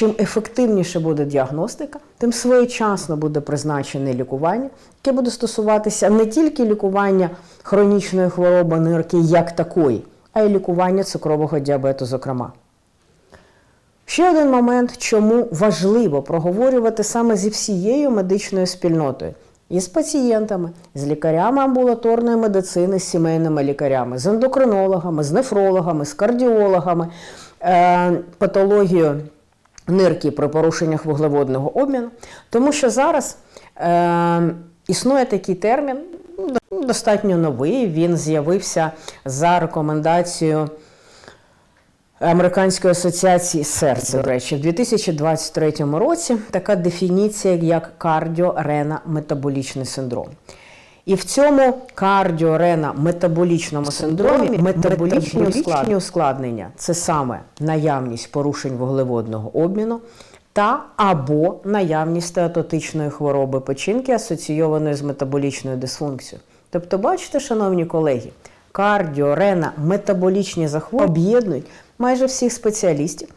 чим ефективніше буде діагностика, тим своєчасно буде призначене лікування, яке буде стосуватися не тільки лікування хронічної хвороби нирки як такої, а й лікування цукрового діабету, зокрема. Ще один момент, чому важливо проговорювати саме зі всією медичною спільнотою. І з пацієнтами, з лікарями амбулаторної медицини, з сімейними лікарями, з ендокринологами, з нефрологами, з кардіологами, е, патологію нирки при порушеннях вуглеводного обміну. Тому що зараз е, існує такий термін, ну, достатньо новий. Він з'явився за рекомендацією Американської асоціації серця, до речі, в 2023 році така дефініція, як кардіорена-метаболічний синдром. І в цьому кардіорена-метаболічному синдромі метаболічні ускладнення, ускладнення це саме наявність порушень вуглеводного обміну та або наявність стеатотичної хвороби печінки, асоційованої з метаболічною дисфункцією. Тобто, бачите, шановні колеги, кардіорена, метаболічні захворювання об'єднують майже всіх спеціалістів,